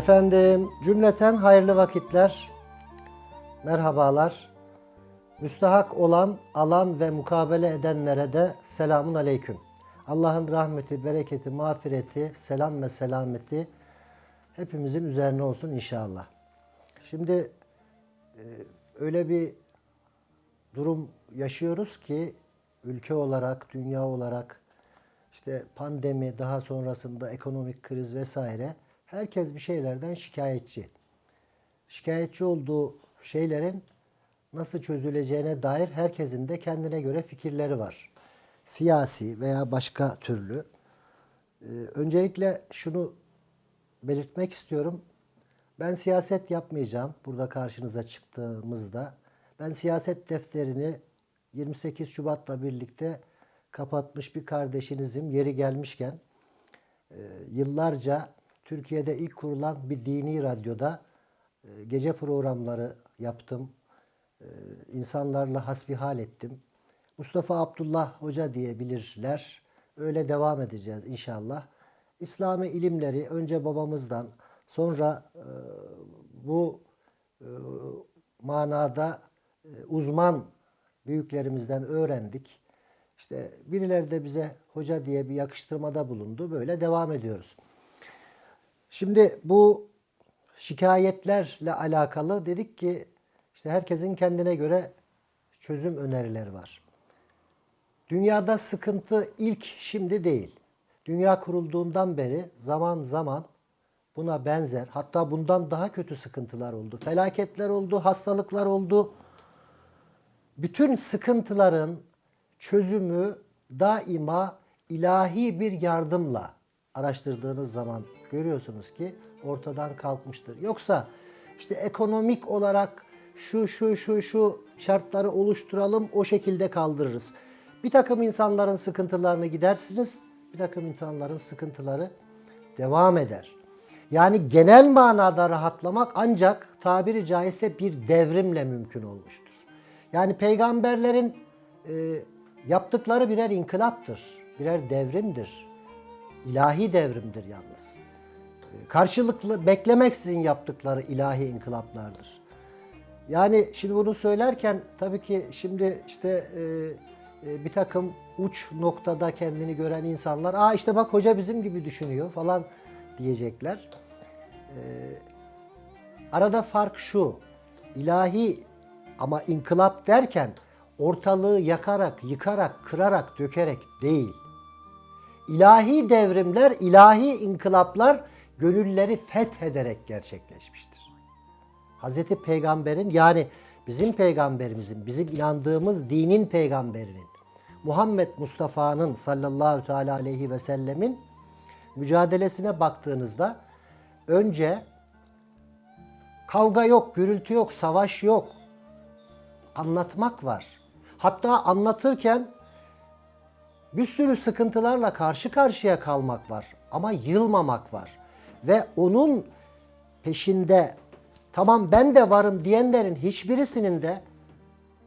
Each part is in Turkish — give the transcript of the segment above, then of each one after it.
Efendim cümleten hayırlı vakitler, merhabalar. Müstahak olan, alan ve mukabele edenlere de selamun aleyküm. Allah'ın rahmeti, bereketi, mağfireti, selam ve selameti hepimizin üzerine olsun inşallah. Şimdi e, öyle bir durum yaşıyoruz ki ülke olarak, dünya olarak işte pandemi, daha sonrasında ekonomik kriz vesaire herkes bir şeylerden şikayetçi. Şikayetçi olduğu şeylerin nasıl çözüleceğine dair herkesin de kendine göre fikirleri var. Siyasi veya başka türlü. Ee, öncelikle şunu belirtmek istiyorum. Ben siyaset yapmayacağım burada karşınıza çıktığımızda. Ben siyaset defterini 28 Şubat'la birlikte kapatmış bir kardeşinizim. Yeri gelmişken e, yıllarca Türkiye'de ilk kurulan bir dini radyoda e, gece programları yaptım. E, insanlarla hasbihal ettim. Mustafa Abdullah Hoca diye bilirler. Öyle devam edeceğiz inşallah. İslami ilimleri önce babamızdan sonra e, bu manada uzman büyüklerimizden öğrendik. İşte birileri de bize hoca diye bir yakıştırmada bulundu. Böyle devam ediyoruz. Şimdi bu şikayetlerle alakalı dedik ki işte herkesin kendine göre çözüm önerileri var. Dünyada sıkıntı ilk şimdi değil. Dünya kurulduğundan beri zaman zaman buna benzer hatta bundan daha kötü sıkıntılar oldu. Felaketler oldu, hastalıklar oldu. Bütün sıkıntıların çözümü daima ilahi bir yardımla araştırdığınız zaman görüyorsunuz ki ortadan kalkmıştır. Yoksa işte ekonomik olarak şu şu şu şu şartları oluşturalım o şekilde kaldırırız. Bir takım insanların sıkıntılarını gidersiniz, bir takım insanların sıkıntıları devam eder. Yani genel manada rahatlamak ancak tabiri caizse bir devrimle mümkün olmuştur. Yani peygamberlerin e, yaptıkları birer inkılaptır, birer devrimdir. İlahi devrimdir yalnız. Karşılıklı beklemeksizin yaptıkları ilahi inkılaplardır. Yani şimdi bunu söylerken tabii ki şimdi işte e, e, bir takım uç noktada kendini gören insanlar, aa işte bak hoca bizim gibi düşünüyor falan diyecekler. E, arada fark şu, ilahi ama inkılap derken ortalığı yakarak, yıkarak, kırarak, dökerek değil. İlahi devrimler, ilahi inkılaplar gönülleri fethederek gerçekleşmiştir. Hazreti Peygamber'in yani bizim peygamberimizin, bizim inandığımız dinin peygamberinin, Muhammed Mustafa'nın sallallahu teala aleyhi ve sellemin mücadelesine baktığınızda önce kavga yok, gürültü yok, savaş yok. Anlatmak var. Hatta anlatırken bir sürü sıkıntılarla karşı karşıya kalmak var ama yılmamak var. Ve onun peşinde tamam ben de varım diyenlerin hiçbirisinin de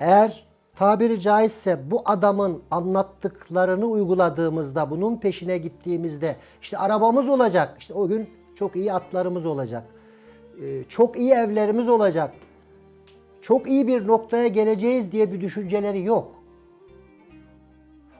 eğer tabiri caizse bu adamın anlattıklarını uyguladığımızda, bunun peşine gittiğimizde işte arabamız olacak, işte o gün çok iyi atlarımız olacak, ee, çok iyi evlerimiz olacak, çok iyi bir noktaya geleceğiz diye bir düşünceleri yok.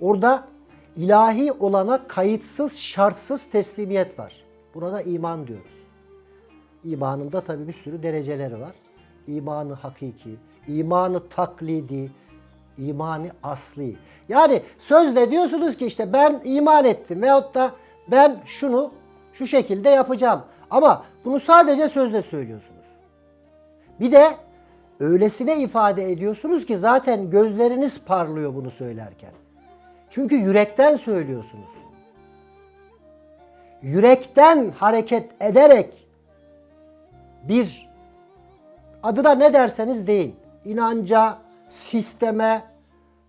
Orada ilahi olana kayıtsız, şartsız teslimiyet var. Buna da iman diyoruz. İmanın da tabii bir sürü dereceleri var. İmanı hakiki, imanı taklidi, imanı asli. Yani sözle diyorsunuz ki işte ben iman ettim veyahut da ben şunu şu şekilde yapacağım. Ama bunu sadece sözle söylüyorsunuz. Bir de öylesine ifade ediyorsunuz ki zaten gözleriniz parlıyor bunu söylerken. Çünkü yürekten söylüyorsunuz. Yürekten hareket ederek bir adına ne derseniz deyin. inanca, sisteme,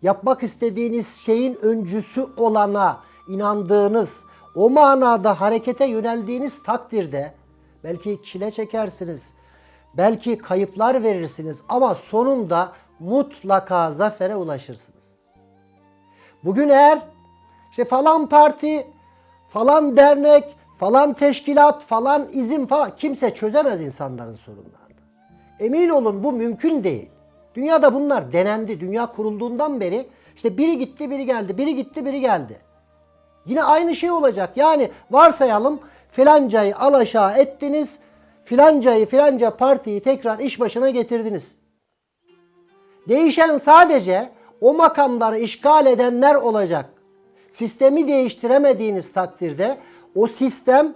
yapmak istediğiniz şeyin öncüsü olana inandığınız, o manada harekete yöneldiğiniz takdirde belki çile çekersiniz, belki kayıplar verirsiniz ama sonunda mutlaka zafere ulaşırsınız. Bugün eğer işte falan parti, falan dernek, falan teşkilat, falan izin falan kimse çözemez insanların sorunlarını. Emin olun bu mümkün değil. Dünyada bunlar denendi. Dünya kurulduğundan beri işte biri gitti, biri geldi, biri gitti, biri geldi. Yine aynı şey olacak. Yani varsayalım filancayı alaşağı ettiniz, filancayı filanca partiyi tekrar iş başına getirdiniz. Değişen sadece o makamları işgal edenler olacak. Sistemi değiştiremediğiniz takdirde o sistem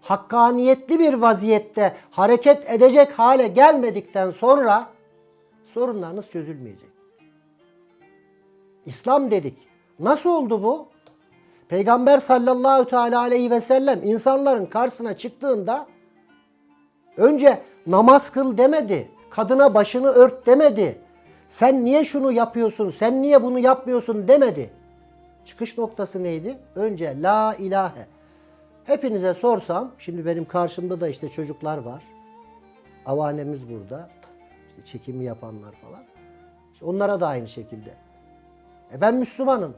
hakkaniyetli bir vaziyette hareket edecek hale gelmedikten sonra sorunlarınız çözülmeyecek. İslam dedik. Nasıl oldu bu? Peygamber sallallahu teala aleyhi ve sellem insanların karşısına çıktığında önce namaz kıl demedi. Kadına başını ört demedi. Sen niye şunu yapıyorsun? Sen niye bunu yapmıyorsun demedi. Çıkış noktası neydi? Önce la ilahe. Hepinize sorsam, şimdi benim karşımda da işte çocuklar var. Avanemiz burada. İşte çekimi yapanlar falan. İşte onlara da aynı şekilde. E ben Müslümanım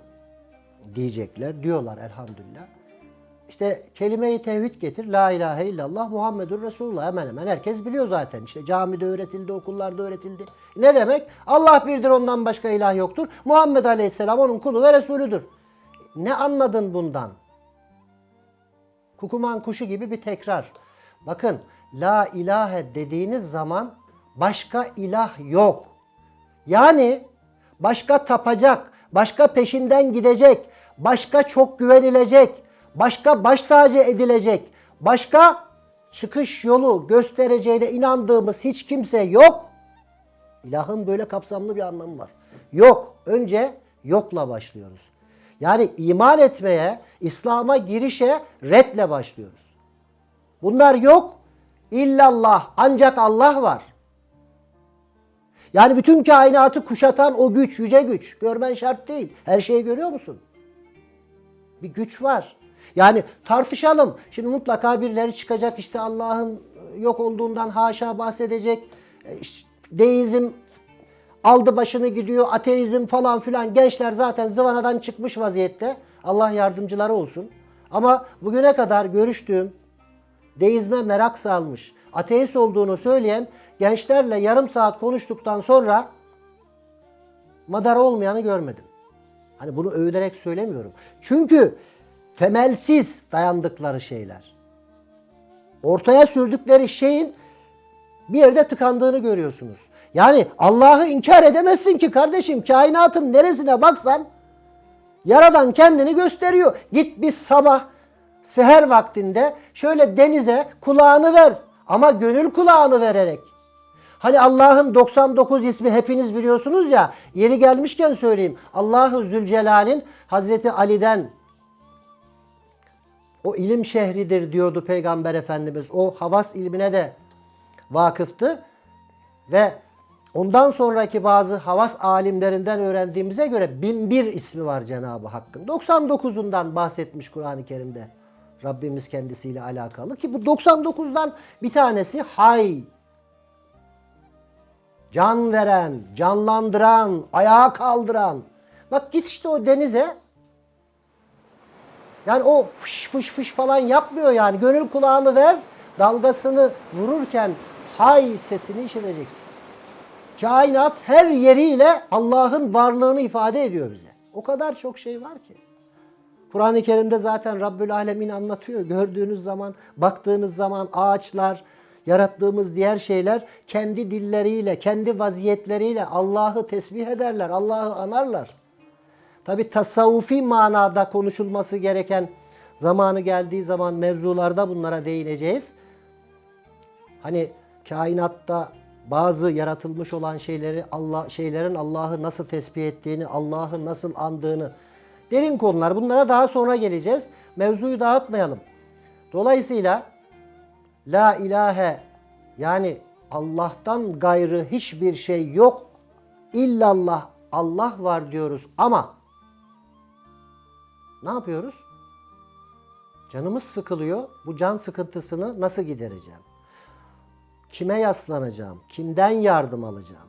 diyecekler. Diyorlar elhamdülillah. İşte kelime-i tevhid getir. La ilahe illallah Muhammedur Resulullah. Hemen hemen herkes biliyor zaten. İşte camide öğretildi, okullarda öğretildi. Ne demek? Allah birdir ondan başka ilah yoktur. Muhammed Aleyhisselam onun kulu ve Resulüdür. Ne anladın bundan? Kukuman kuşu gibi bir tekrar. Bakın la ilahe dediğiniz zaman başka ilah yok. Yani başka tapacak, başka peşinden gidecek, başka çok güvenilecek, başka baş tacı edilecek, başka çıkış yolu göstereceğine inandığımız hiç kimse yok. İlahın böyle kapsamlı bir anlamı var. Yok. Önce yokla başlıyoruz. Yani iman etmeye, İslam'a girişe redle başlıyoruz. Bunlar yok. İllallah. Ancak Allah var. Yani bütün kainatı kuşatan o güç, yüce güç. Görmen şart değil. Her şeyi görüyor musun? Bir güç var. Yani tartışalım. Şimdi mutlaka birileri çıkacak işte Allah'ın yok olduğundan haşa bahsedecek. E, Deizm aldı başını gidiyor. Ateizm falan filan. Gençler zaten zıvanadan çıkmış vaziyette. Allah yardımcıları olsun. Ama bugüne kadar görüştüğüm deizme merak salmış, ateist olduğunu söyleyen gençlerle yarım saat konuştuktan sonra madara olmayanı görmedim. Hani bunu övünerek söylemiyorum. Çünkü temelsiz dayandıkları şeyler. Ortaya sürdükleri şeyin bir yerde tıkandığını görüyorsunuz. Yani Allah'ı inkar edemezsin ki kardeşim. Kainatın neresine baksan Yaradan kendini gösteriyor. Git bir sabah seher vaktinde şöyle denize kulağını ver. Ama gönül kulağını vererek. Hani Allah'ın 99 ismi hepiniz biliyorsunuz ya. Yeri gelmişken söyleyeyim. Allahu Zülcelal'in Hazreti Ali'den o ilim şehridir diyordu Peygamber Efendimiz. O havas ilmine de vakıftı. Ve ondan sonraki bazı havas alimlerinden öğrendiğimize göre bin bir ismi var Cenab-ı Hakk'ın. 99'undan bahsetmiş Kur'an-ı Kerim'de. Rabbimiz kendisiyle alakalı ki bu 99'dan bir tanesi hay. Can veren, canlandıran, ayağa kaldıran. Bak git işte o denize. Yani o fış fış fış falan yapmıyor yani. Gönül kulağını ver. Dalgasını vururken hay sesini işiteceksin. Kainat her yeriyle Allah'ın varlığını ifade ediyor bize. O kadar çok şey var ki. Kur'an-ı Kerim'de zaten Rabbül Alemin anlatıyor. Gördüğünüz zaman, baktığınız zaman ağaçlar, yarattığımız diğer şeyler kendi dilleriyle, kendi vaziyetleriyle Allah'ı tesbih ederler, Allah'ı anarlar. Tabi tasavvufi manada konuşulması gereken zamanı geldiği zaman mevzularda bunlara değineceğiz. Hani kainatta bazı yaratılmış olan şeyleri Allah şeylerin Allah'ı nasıl tesbih ettiğini, Allah'ı nasıl andığını derin konular. Bunlara daha sonra geleceğiz. Mevzuyu dağıtmayalım. Dolayısıyla la ilahe yani Allah'tan gayrı hiçbir şey yok. İllallah Allah var diyoruz ama ne yapıyoruz? Canımız sıkılıyor. Bu can sıkıntısını nasıl gidereceğim? Kime yaslanacağım? Kimden yardım alacağım?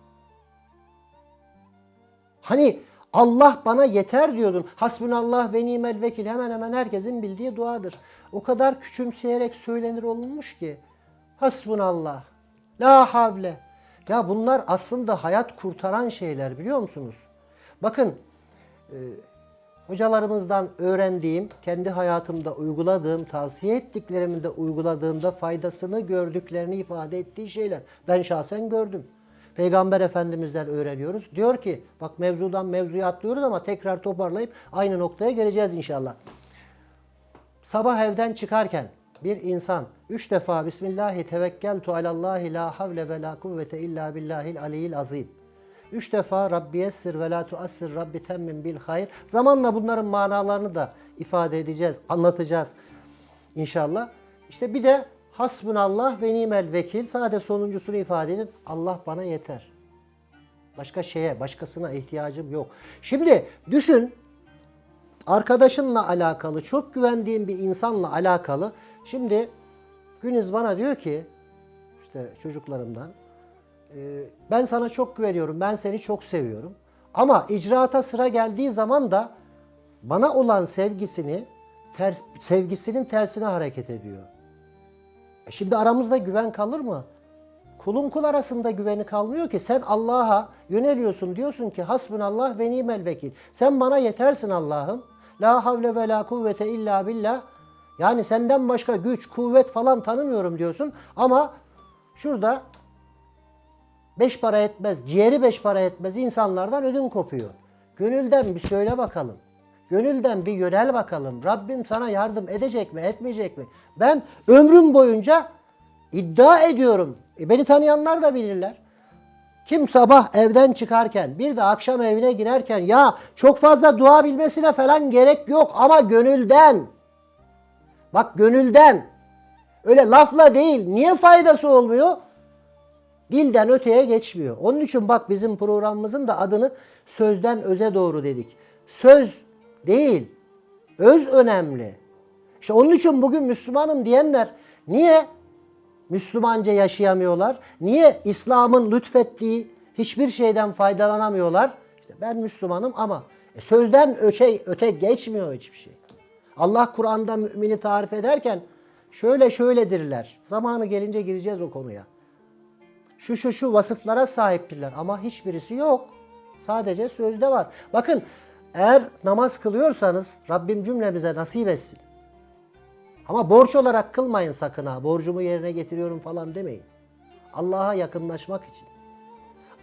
Hani Allah bana yeter diyordun. Hasbunallah ve nimel vekil hemen hemen herkesin bildiği duadır. O kadar küçümseyerek söylenir olunmuş ki. Hasbunallah. La havle. Ya bunlar aslında hayat kurtaran şeyler biliyor musunuz? Bakın e, hocalarımızdan öğrendiğim, kendi hayatımda uyguladığım, tavsiye ettiklerimin de uyguladığımda faydasını gördüklerini ifade ettiği şeyler. Ben şahsen gördüm. Peygamber Efendimiz'den öğreniyoruz. Diyor ki, bak mevzudan mevzuya atlıyoruz ama tekrar toparlayıp aynı noktaya geleceğiz inşallah. Sabah evden çıkarken bir insan üç defa Bismillahi tevekkeltu alallahi la havle ve la kuvvete illa billahil aliyyil azim. Üç defa Rabbi yessir ve la tuassir Rabbi temmin bil hayır. Zamanla bunların manalarını da ifade edeceğiz, anlatacağız inşallah. İşte bir de hasbunallah ve nimel vekil. Sadece sonuncusunu ifade edip Allah bana yeter. Başka şeye, başkasına ihtiyacım yok. Şimdi düşün arkadaşınla alakalı, çok güvendiğin bir insanla alakalı. Şimdi Güniz bana diyor ki, işte çocuklarımdan, ben sana çok güveniyorum, ben seni çok seviyorum. Ama icraata sıra geldiği zaman da bana olan sevgisini, ters, sevgisinin tersine hareket ediyor. E şimdi aramızda güven kalır mı? Kulun kul arasında güveni kalmıyor ki. Sen Allah'a yöneliyorsun. Diyorsun ki hasbunallah ve nimel vekil. Sen bana yetersin Allah'ım. La havle ve la kuvvete illa billah. Yani senden başka güç, kuvvet falan tanımıyorum diyorsun. Ama şurada beş para etmez, ciğeri beş para etmez insanlardan ödün kopuyor. Gönülden bir söyle bakalım. Gönülden bir yönel bakalım. Rabbim sana yardım edecek mi, etmeyecek mi? Ben ömrüm boyunca iddia ediyorum. E beni tanıyanlar da bilirler. Kim sabah evden çıkarken bir de akşam evine girerken ya çok fazla dua bilmesine falan gerek yok ama gönülden. Bak gönülden. Öyle lafla değil. Niye faydası olmuyor? Dilden öteye geçmiyor. Onun için bak bizim programımızın da adını sözden öze doğru dedik. Söz değil, öz önemli. İşte onun için bugün Müslümanım diyenler niye Müslümanca yaşayamıyorlar? Niye İslam'ın lütfettiği hiçbir şeyden faydalanamıyorlar? İşte ben Müslümanım ama e, sözden öte, öte geçmiyor hiçbir şey. Allah Kur'an'da mümini tarif ederken şöyle şöyledirler. Zamanı gelince gireceğiz o konuya şu şu şu vasıflara sahiptirler ama hiçbirisi yok. Sadece sözde var. Bakın eğer namaz kılıyorsanız Rabbim cümlemize nasip etsin. Ama borç olarak kılmayın sakın ha. Borcumu yerine getiriyorum falan demeyin. Allah'a yakınlaşmak için.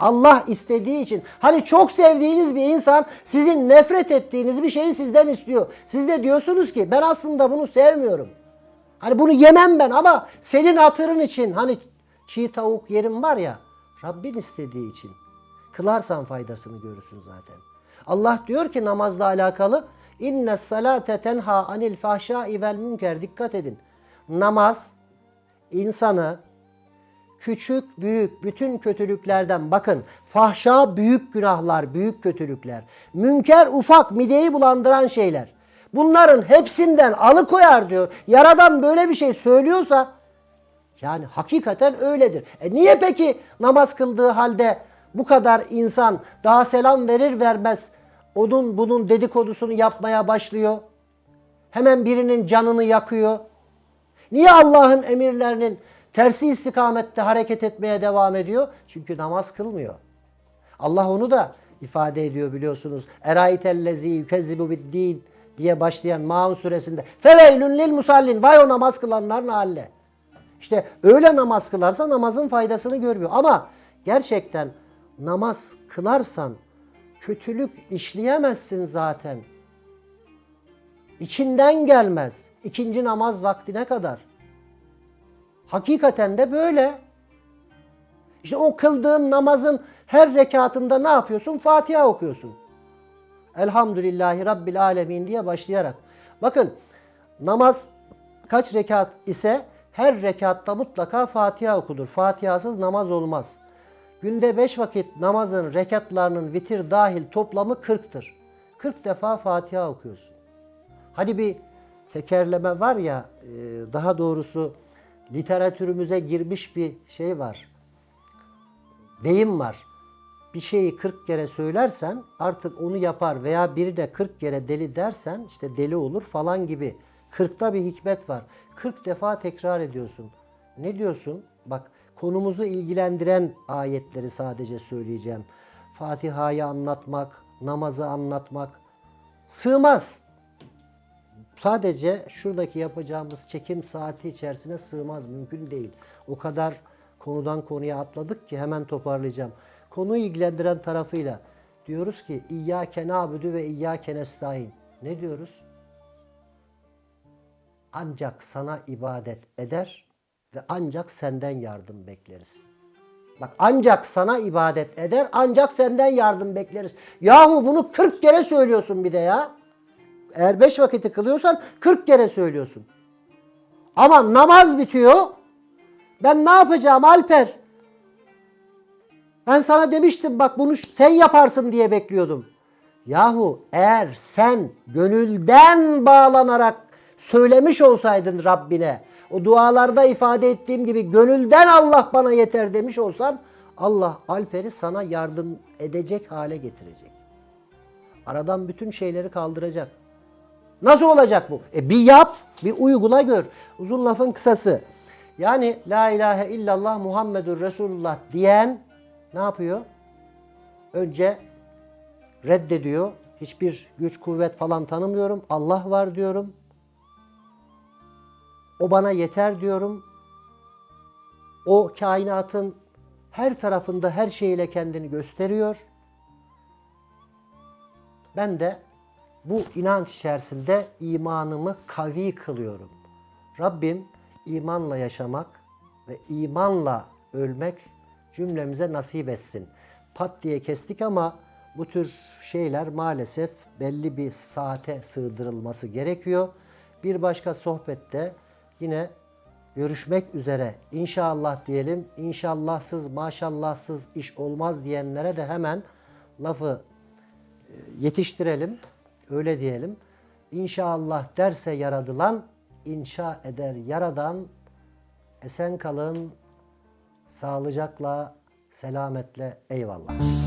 Allah istediği için. Hani çok sevdiğiniz bir insan sizin nefret ettiğiniz bir şeyi sizden istiyor. Siz de diyorsunuz ki ben aslında bunu sevmiyorum. Hani bunu yemem ben ama senin hatırın için hani çiğ tavuk yerim var ya Rabbin istediği için. Kılarsan faydasını görürsün zaten. Allah diyor ki namazla alakalı inne salate tenha anil fahşai vel münker dikkat edin. Namaz insanı küçük büyük bütün kötülüklerden bakın fahşa büyük günahlar büyük kötülükler münker ufak mideyi bulandıran şeyler bunların hepsinden alıkoyar diyor yaradan böyle bir şey söylüyorsa yani hakikaten öyledir. E niye peki namaz kıldığı halde bu kadar insan daha selam verir vermez onun bunun dedikodusunu yapmaya başlıyor? Hemen birinin canını yakıyor. Niye Allah'ın emirlerinin tersi istikamette hareket etmeye devam ediyor? Çünkü namaz kılmıyor. Allah onu da ifade ediyor biliyorsunuz. Eraitellezi yükezzibu din diye başlayan Maun suresinde. Feveylün lil musallin. Vay o namaz kılanların haline. İşte öyle namaz kılarsa namazın faydasını görmüyor. Ama gerçekten namaz kılarsan kötülük işleyemezsin zaten. İçinden gelmez. İkinci namaz vaktine kadar. Hakikaten de böyle. İşte o kıldığın namazın her rekatında ne yapıyorsun? Fatiha okuyorsun. Elhamdülillahi Rabbil Alemin diye başlayarak. Bakın namaz kaç rekat ise her rekatta mutlaka Fatiha okunur. Fatihasız namaz olmaz. Günde beş vakit namazın rekatlarının vitir dahil toplamı 40'tır. 40 defa Fatiha okuyorsun. Hani bir tekerleme var ya, e, daha doğrusu literatürümüze girmiş bir şey var. Deyim var. bir şeyi 40 kere söylersen artık onu yapar veya biri de 40 kere deli dersen işte deli olur falan gibi. 40'ta bir hikmet var. 40 defa tekrar ediyorsun. Ne diyorsun? Bak konumuzu ilgilendiren ayetleri sadece söyleyeceğim. Fatiha'yı anlatmak, namazı anlatmak sığmaz. Sadece şuradaki yapacağımız çekim saati içerisine sığmaz, mümkün değil. O kadar konudan konuya atladık ki hemen toparlayacağım. Konuyu ilgilendiren tarafıyla diyoruz ki İyyâke nâbudu ve İyyâke nestaîn. Ne diyoruz? Ancak sana ibadet eder ve ancak senden yardım bekleriz. Bak ancak sana ibadet eder, ancak senden yardım bekleriz. Yahu bunu 40 kere söylüyorsun bir de ya. Eğer 5 vakiti kılıyorsan 40 kere söylüyorsun. Ama namaz bitiyor. Ben ne yapacağım Alper? Ben sana demiştim bak bunu sen yaparsın diye bekliyordum. Yahu eğer sen gönülden bağlanarak söylemiş olsaydın Rabbine, o dualarda ifade ettiğim gibi gönülden Allah bana yeter demiş olsan Allah Alper'i sana yardım edecek hale getirecek. Aradan bütün şeyleri kaldıracak. Nasıl olacak bu? E bir yap, bir uygula gör. Uzun lafın kısası. Yani la ilahe illallah Muhammedur Resulullah diyen ne yapıyor? Önce reddediyor. Hiçbir güç kuvvet falan tanımıyorum. Allah var diyorum. O bana yeter diyorum. O kainatın her tarafında her şeyiyle kendini gösteriyor. Ben de bu inanç içerisinde imanımı kavi kılıyorum. Rabbim imanla yaşamak ve imanla ölmek cümlemize nasip etsin. Pat diye kestik ama bu tür şeyler maalesef belli bir saate sığdırılması gerekiyor. Bir başka sohbette yine görüşmek üzere. İnşallah diyelim. İnşallahsız, maşallahsız iş olmaz diyenlere de hemen lafı e, yetiştirelim. Öyle diyelim. İnşallah derse yaradılan, inşa eder yaradan. Esen kalın, sağlıcakla, selametle eyvallah.